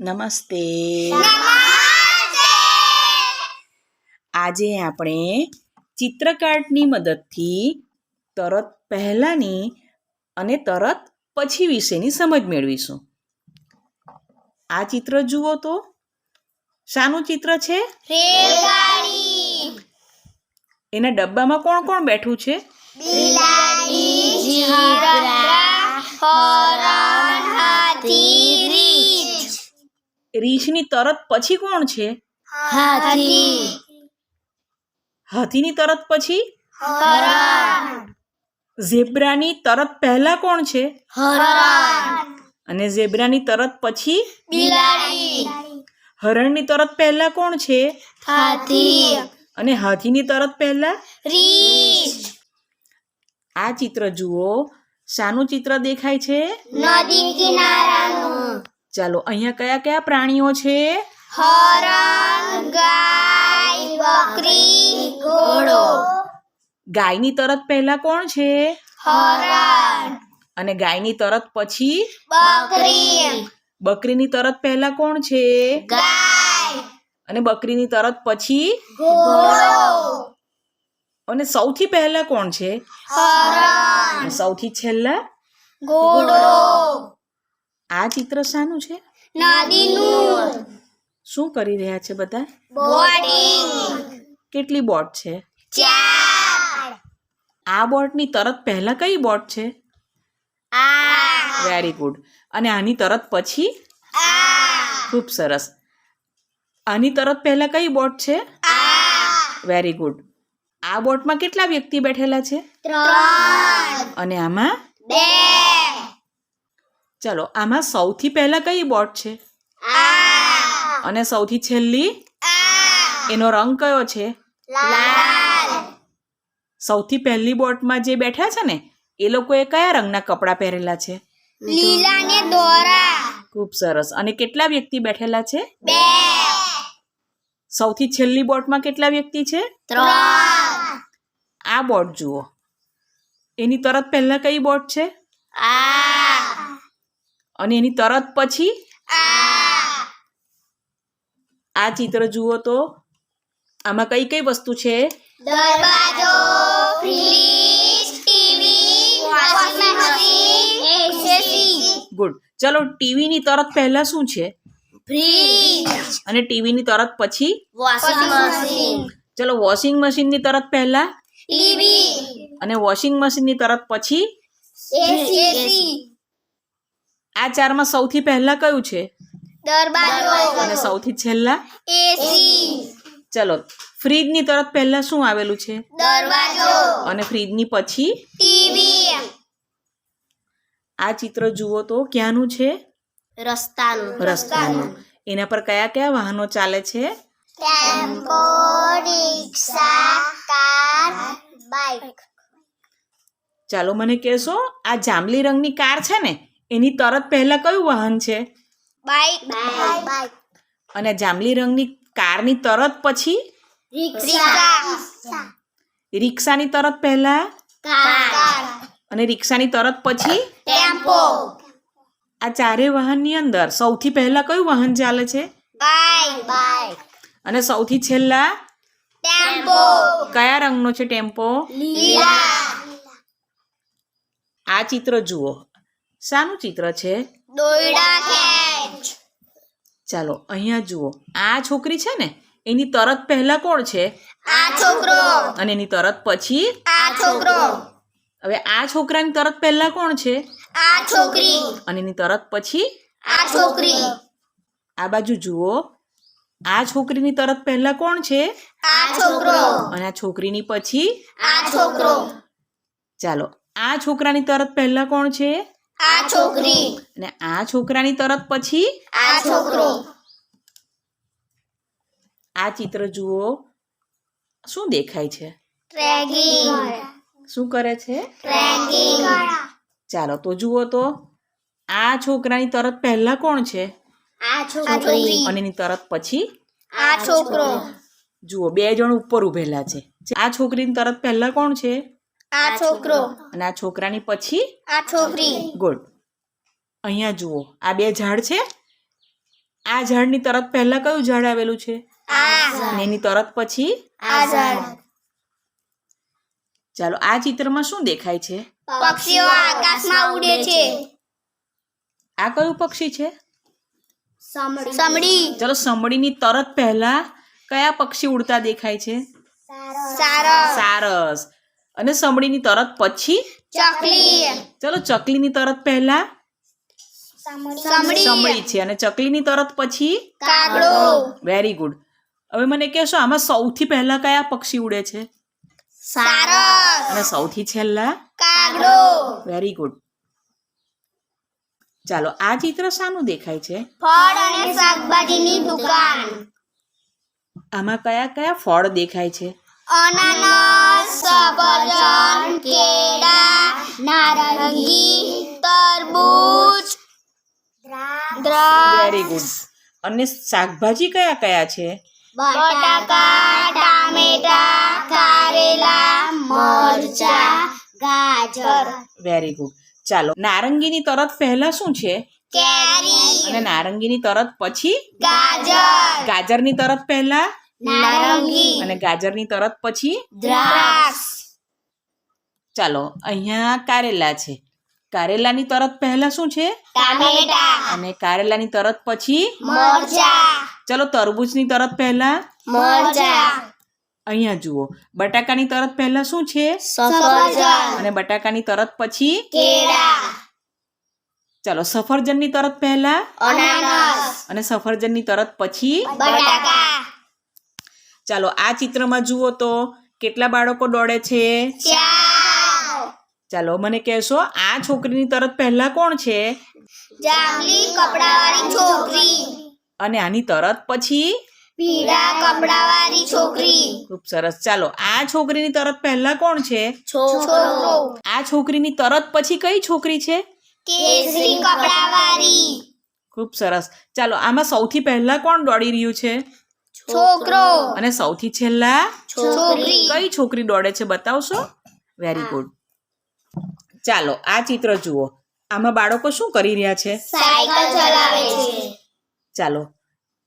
નમસ્તે. આજે આપણે ચિત્રકાર્ડની મદદથી તરત પહેલાંની અને તરત પછી વિશેની સમજ મેળવીશું. આ ચિત્ર જુઓ તો. શાનું ચિત્ર છે? એના ડબ્બામાં કોણ કોણ બેઠું છે? બિલાડી જીબ્રા હરણ હાથી રીંછ. રીંછની તરત પછી કોણ છે? હાથી. હાથીની તરત પછી? હરણ ઝેબ્રાની તરત પહેલા કોણ છે? હરણ અને ઝેબ્રાની તરત પછી? બિલાડી. હરણની તરત પહેલા કોણ છે? હાથી. અને હાથીની તરત પહેલા? રીંછ. આ ચિત્ર જુઓ. શાનું ચિત્ર દેખાય છે? નદી કિનારાનું ચાલો અહીંયા કયા કયા પ્રાણીઓ છે? હરણ ગાય બકરી ઘોડો. ગાયની તરત પહેલા કોણ છે? હરણ. અને ગાયની તરત પછી? બકરી. બકરીની તરત પહેલા કોણ છે? ગાય. અને બકરીની તરત પછી? ઘોડો. અને સૌથી પહેલા કોણ છે? સૌથી છેલ્લા? ઘોડો. આ ચિત્ર શાનું છે? નદીનું. શું કરી રહ્યા છે બધા? બોટિંગ કેટલી બોટ છે? ચાર. આ બોટની તરત પહેલા કઈ બોટ છે? આ વેરી ગુડ. અને આની તરત પછી? આ ખૂબ સરસ. આની તરત પહેલા કઈ બોટ છે? આ વેરી ગુડ. આ બોટમાં કેટલા વ્યક્તિ બેઠેલા છે? ત્રણ. અને આમાં? બે. ચલો આમાં સૌથી પહેલા કઈ બોટ છે? અને સૌથી છેલ્લી? એનો રંગ કયો છે? સૌથી પહેલી બોટમાં જે બેઠા છે ને એ લોકોએ કયા રંગના કપડાં પહેરેલા છે? લીલા ને દોરા. ખૂબ સરસ. અને કેટલા વ્યક્તિ બેઠેલા છે? બે. સૌથી છેલ્લી બોટમાં કેટલા વ્યક્તિ છે? ત્રણ. આ બોટ જુઓ. એની તરત પહેલા કઈ બોટ છે? આ. અને એની તરત પછી આ. ચિત્ર જુઓ તો આમાં કઈ કઈ વસ્તુ છે? દરવાજો fridge TV washing machine AC good. ચલો ટીવીની તરત પહેલા શું છે? ફ્રીજ. અને ટીવીની તરત પછી? Washing machine. ચલો વોશિંગ મશીનની તરત પહેલા? ટીવી. અને વોશિંગ મશીનની તરત પછી? એસી આ ચારમાં સૌથી પહેલા કયું છે? અને સૌથી છેલ્લા? એસી. ચલો ફ્રીજની તરત પહેલા શું આવેલું છે? દરવાજો. અને ફ્રીજની પછી? ટીવી. આ ચિત્ર જુઓ તો ક્યાંનું છે? રસ્તાનું. રસ્તાનું. એના પર કયા કયા વાહનો ચાલે છે? ટેમ્પો રિક્ષા કાર બાઇક ચાલો મને કહેશો આ જાંબલી રંગની કાર છે ને? એની તરત પહેલા કયું વાહન છે? બાઇક બાઇક અને જાંબલી રંગની કારની તરત પછી? રિક્ષા. રિક્ષાની તરત પહેલા? કાર. અને રિક્ષાની તરત પછી? ટેમ્પો. આ ચારે વાહનની અંદર સૌથી પહેલા કયું વાહન ચાલે છે? બાઇક બાઇક અને સૌથી છેલ્લા? ટેમ્પો. કયા રંગનો છે ટેમ્પો? લીલા. આ ચિત્ર જુઓ. શાનું ચિત્ર છે? ચાલો અહીંયા જુઓ. આ છોકરી છે ને એની તરત પહેલા કોણ છે? આ છોકરો. અને એની તરત પછી? આ છોકરો. હવે આ છોકરાની તરત પહેલા કોણ છે? આ છોકરી. અને એની તરત પછી? આ છોકરી. આ બાજુ જુઓ. આ છોકરીની તરત પહેલા કોણ છે? આ છોકરો. અને આ છોકરીની પછી? આ છોકરો. ચાલો આ છોકરાની તરત પહેલા કોણ છે? આ છોકરી. અને આ છોકરાની તરત પછી આ છોકરો. આ ચિત્ર જુઓ. શું દેખાય છે? ટ્રેકિંગ શું કરે છે? ટ્રેકિંગ ચાલો તો જુઓ તો આ છોકરાની તરત પહેલા કોણ છે? આ છોકરી. અને એની તરત પછી આ છોકરો. જુઓ બે જણ ઉપર ઉભેલા છે. આ છોકરીની તરત પહેલા કોણ છે? આ છોકરો. અને આ છોકરાની પછી? આ છોકરી. ગુડ. અહીંયા જુઓ. આ બે ઝાડ છે. આ ઝાડની તરત પહેલા કયું ઝાડ આવેલું છે? અને એની તરત પછી? આ ઝાડ. ચાલો આ ચિત્રમાં શું દેખાય છે? પક્ષીઓ આકાશમાં ઉડે છે. આ કયું પક્ષી છે? સમડી. ચલો સમડીની તરત પહેલા કયા પક્ષી ઉડતા દેખાય છે? સારસ. સારસ. અને સમડીની તરત પછી? ચકલી. ચલો ચકલીની તરત પહેલા? સમડી સમડી છે. અને ચકલીની તરત પછી? કાગડો. વેરી ગુડ હવે મને કહેશો આમાં સૌથી પહેલા કયા પક્ષી ઉડે છે? સારસ. અને સૌથી છેલ્લા? કાગડો. વેરી ગુડ ચાલો આ ચિત્ર શાનું દેખાય છે? ફળ અને શાકભાજીની દુકાન. આમાં કયા કયા ફળ દેખાય છે? અનાનસ. સફરજન કેળા નારંગી તરબૂચ દ્રાક્ષ વેરી ગુડ અને શાકભાજી કયા કયા છે? બટાકા ટામેટા કારેલા મરચા ગાજર। વેરી ગુડ ચાલો નારંગીની તરત પહેલા શું છે? કેરી। અને નારંગીની તરત પછી? ગાજર। ગાજરની તરત પહેલા? નારંગી. અને ગાજરની તરત પછી દ્રાક્ષ. ચાલો અહીંયા કારેલા છે. કારેલાની તરત પહેલા શું છે? ટામેટા. અને કારેલાની તરત પછી મરચા. ચલો તરબૂચની તરત પહેલા મરચા. અહીંયા જુઓ. બટાકાની તરત પહેલા શું છે? સફરજન. અને બટાકાની તરત પછી કેળા. ચાલો સફરજનની તરત પહેલા અનાનસ. અને સફરજનની તરત પછી બટાકા. ચાલો આ ચિત્રમાં જુઓ તો કેટલા બાળકો દોડે છે? ચાલો મને કહેશો આ છોકરીની તરત પહેલા કોણ છે? જાંબલી કપડાવાળી છોકરી. અને આની તરત પછી? પીળા કપડાવાળી છોકરી. ખૂબ સરસ. ચાલો આ છોકરીની તરત પહેલા કોણ છે? છોકરો. આ છોકરીની તરત પછી કઈ છોકરી છે? કેસરી કપડાવાળી. ખૂબ સરસ. ચાલો આમાં સૌથી પહેલા કોણ દોડી રહ્યું છે? છોકરો. અને સૌથી છેલ્લા? છોકરી. કઈ છોકરી દોડે છે બતાવશો? વેરી ગુડ ચાલો આ ચિત્ર જુઓ. આમાં બાળકો શું કરી રહ્યા છે? સાયકલ ચલાવે છે. ચાલો.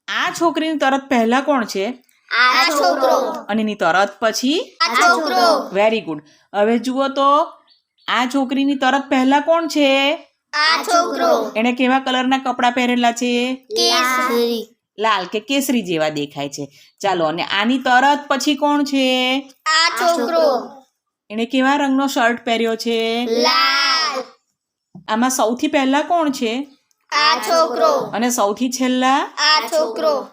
આ છોકરીની તરત પહેલા કોણ છે? આ છોકરો. અને એની તરત પછી? આ છોકરો. વેરી ગુડ હવે જુઓ તો આ છોકરીની તરત પહેલા કોણ છે? આ છોકરો. એણે કેવા કલરના કપડાં પહેરેલા છે? કેસરી. લાલ કે કેસરી જેવા દેખાય છે. ચાલો અને આની તરત પછી કોણ છે? આ છોકરો. એણે કેવા રંગનો શર્ટ પહેર્યો છે? લાલ. આમાં સૌથી પહેલા કોણ છે? આ છોકરો. અને સૌથી છેલ્લા? આ છોકરો.